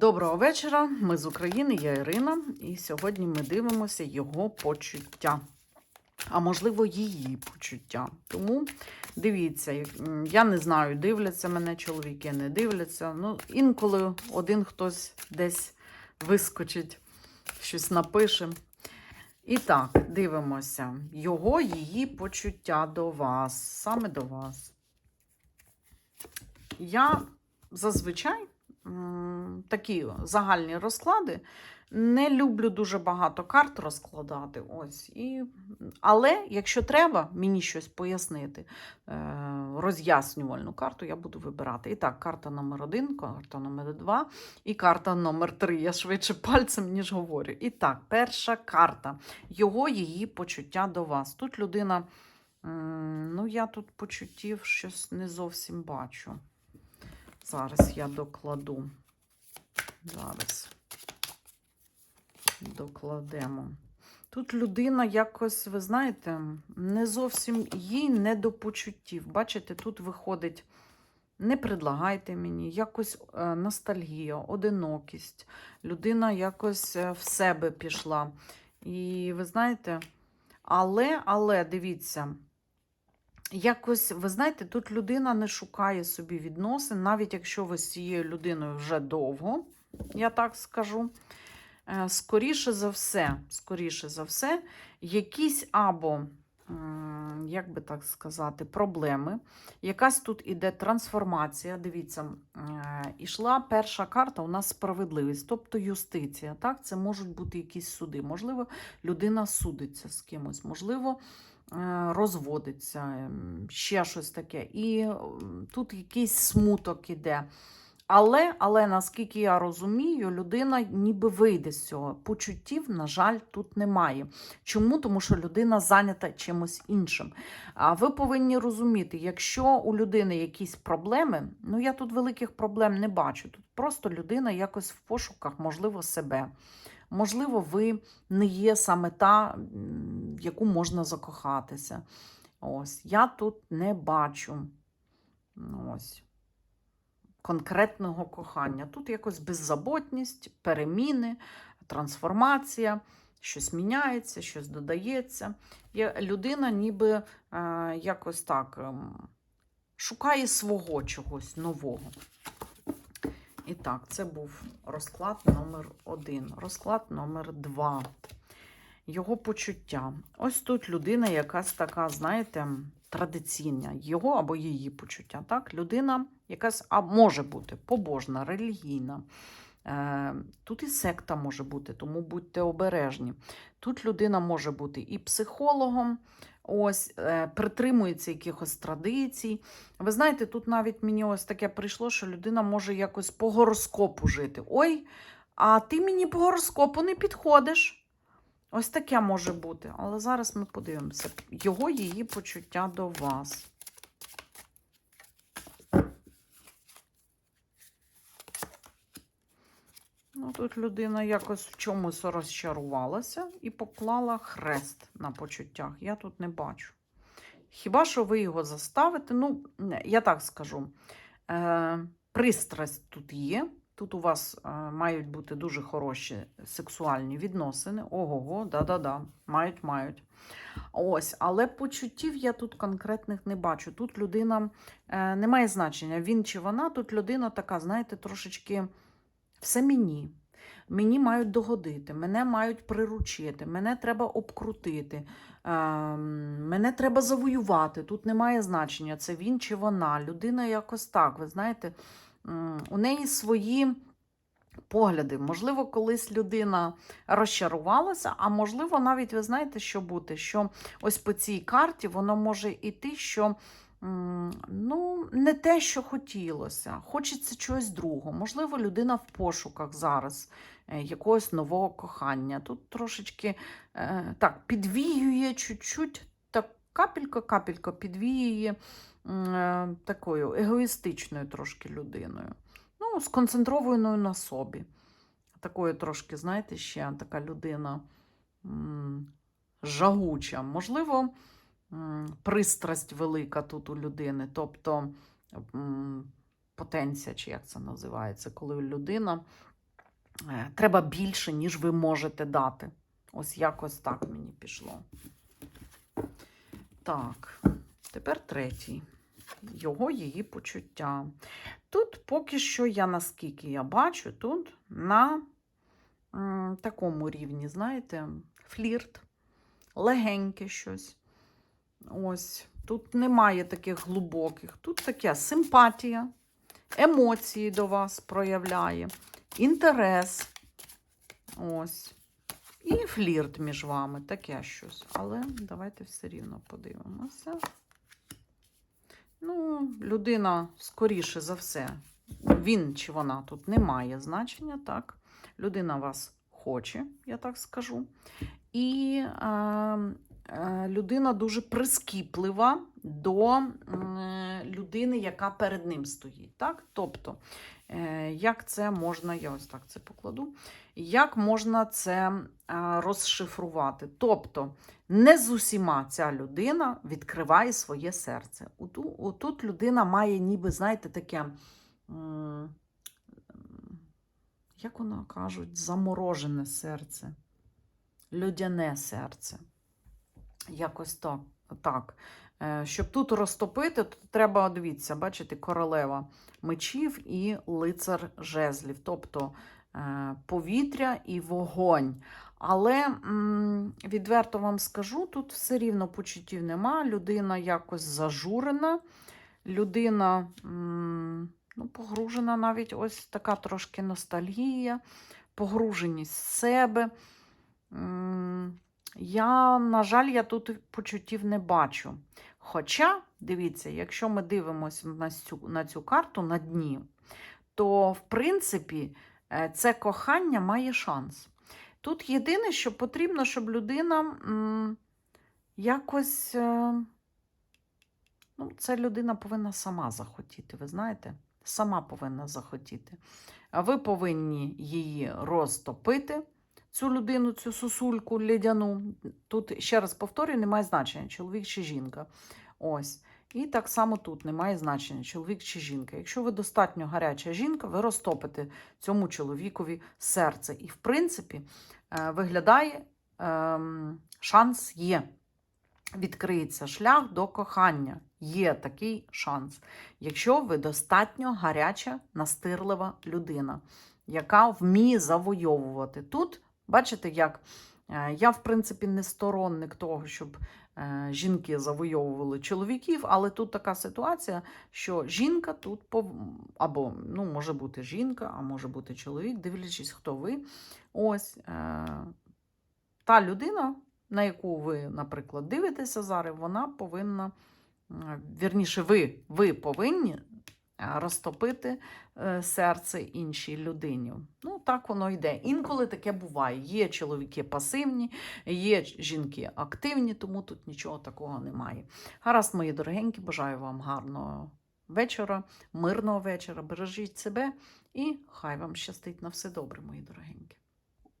Доброго вечора. Ми з України, я Ірина, і сьогодні ми дивимося його почуття. А можливо, її почуття. Тому дивіться, я не знаю, дивляться мене чоловіки, не дивляться. Ну, інколи один хтось десь вискочить, щось напише. І так, дивимося. Його, її почуття до вас, саме до вас. Я зазвичай такі загальні розклади. Не люблю дуже багато карт розкладати. Ось. І... Але якщо треба мені щось пояснити, е, роз'яснювальну карту я буду вибирати. І так, карта номер один, карта номер два і карта номер три. Я швидше пальцем, ніж говорю. І так, перша карта. Його, її почуття до вас. Тут людина, ну я тут почуттів щось не зовсім бачу. Зараз я докладу. Зараз докладемо. Тут людина якось, ви знаєте, не зовсім їй не до почуттів. Бачите, тут виходить, не предлагайте мені, якось е, ностальгія, одинокість. Людина якось е, в себе пішла. І ви знаєте, але, але дивіться, якось, ви знаєте, тут людина не шукає собі відносин, навіть якщо ви з цією людиною вже довго, я так скажу. Е, Скоріше за все, скоріше за все, якісь або, як би так сказати, проблеми. Якась тут іде трансформація. Дивіться, е, ішла перша карта у нас справедливість, тобто юстиція. Так? Це можуть бути якісь суди. Можливо, людина судиться з кимось, можливо, розводиться, ем, ще щось таке. І тут якийсь смуток іде. Але, але наскільки я розумію, людина ніби вийде з цього. Почуттів, на жаль, тут немає. Чому? Тому що людина зайнята чимось іншим. А ви повинні розуміти, якщо у людини якісь проблеми, ну я тут великих проблем не бачу. Тут просто людина якось в пошуках, можливо, себе. Можливо, ви не є саме та, в яку можна закохатися. Ось, я тут не бачу. Ось конкретного кохання. Тут якось беззаботність, переміни, трансформація, щось міняється, щось додається. Є людина ніби е, якось так ем, шукає свого чогось нового. І так, це був розклад номер один. Розклад номер два. Його почуття. Ось тут людина якась така, знаєте, традиційна, його або її почуття. Так? Людина якась а може бути побожна, релігійна. Е, Тут і секта може бути, тому будьте обережні. Тут людина може бути і психологом, ось, е, притримується якихось традицій. Ви знаєте, тут навіть мені ось таке прийшло, що людина може якось по гороскопу жити. Ой, а ти мені по гороскопу не підходиш. Ось таке може бути. Але зараз ми подивимося. Його, її почуття до вас. Ну, тут людина якось в чомусь розчарувалася і поклала хрест на почуттях. Я тут не бачу. Хіба що ви його заставите? Ну, я так скажу. Е, пристрасть тут є. Тут у вас е, мають бути дуже хороші сексуальні відносини. Ого-го, да-да-да, мають, мають. Ось, але почуттів я тут конкретних не бачу. Тут людина е, не має значення, він чи вона, тут людина така, знаєте, трошечки все мені. Мені мають догодити, мене мають приручити, мене треба обкрутити, е, мене треба завоювати. Тут немає значення, це він чи вона. Людина якось так, ви знаєте, у неї свої погляди. Можливо, колись людина розчарувалася, а можливо, навіть ви знаєте, що бути, що ось по цій карті воно може йти, що ну, не те, що хотілося, хочеться чогось другого. Можливо, людина в пошуках зараз е, якогось нового кохання. Тут трошечки е, так підвіює чуть-чуть, так капелька-капелька підвіює е, такою егоїстичною трошки людиною. Ну, сконцентрованою на собі. Такою трошки, знаєте, ще така людина жагуча. Можливо, пристрасть велика тут у людини, тобто потенція, чи як це називається, коли людина е, треба більше, ніж ви можете дати. Ось якось так мені пішло. Так, тепер третій. Його її почуття. Тут поки що я, наскільки я бачу, тут на м, такому рівні, знаєте, флірт, легеньке щось. Ось. Тут немає таких глибоких. Тут таке симпатія, емоції до вас проявляє, інтерес. Ось. І флірт між вами, таке щось. Але давайте все рівно подивимося. Ну, людина, скоріше за все, він чи вона тут не має значення, так? Людина вас хоче, я так скажу. І е, людина дуже прискіплива до е, людини, яка перед ним стоїть. Так? Тобто, е, як це можна, я ось так це покладу, як можна це е, розшифрувати? Тобто, не з усіма ця людина відкриває своє серце. Отут людина має, ніби, знаєте, таке, як воно кажуть, заморожене серце, людяне серце. Якось так. так. Е, Щоб тут розтопити, то треба, дивіться, бачите, королева мечів і лицар жезлів, тобто е, повітря і вогонь. Але відверто вам скажу, тут все рівно почуттів нема. Людина якось зажурена, людина ну, погружена навіть ось така трошки ностальгія, погруженість в себе. Я, на жаль, я тут почуттів не бачу. Хоча, дивіться, якщо ми дивимося на цю, на цю карту на дні, то в принципі е, це кохання має шанс. Тут єдине, що потрібно, щоб людина м, якось. е, Ну, це людина повинна сама захотіти, ви знаєте? Сама повинна захотіти. А ви повинні її розтопити, цю людину, цю сосульку лядяну. Тут, ще раз повторюю, немає значення, чоловік чи жінка. Ось. І так само тут немає значення, чоловік чи жінка. Якщо ви достатньо гаряча жінка, ви розтопите цьому чоловікові серце. І, в принципі, е, виглядає, ем, шанс є. Відкриється шлях до кохання. Є такий шанс. Якщо ви достатньо гаряча, настирлива людина, яка вміє завойовувати. Тут, бачите, як е, я, в принципі, не сторонник того, щоб е, жінки завойовували чоловіків, але тут така ситуація, що жінка тут або ну, може бути жінка, а може бути чоловік, дивлячись, хто ви. Ось е... та людина, на яку ви, наприклад, дивитеся зараз, вона повинна, вірніше, ви, ви повинні розтопити е, серце іншій людині. Ну, так воно йде. Інколи таке буває. Є чоловіки пасивні, є жінки активні, тому тут нічого такого немає. Гаразд, мої дорогенькі, бажаю вам гарного вечора, мирного вечора. Бережіть себе і хай вам щастить на все добре, мої дорогенькі.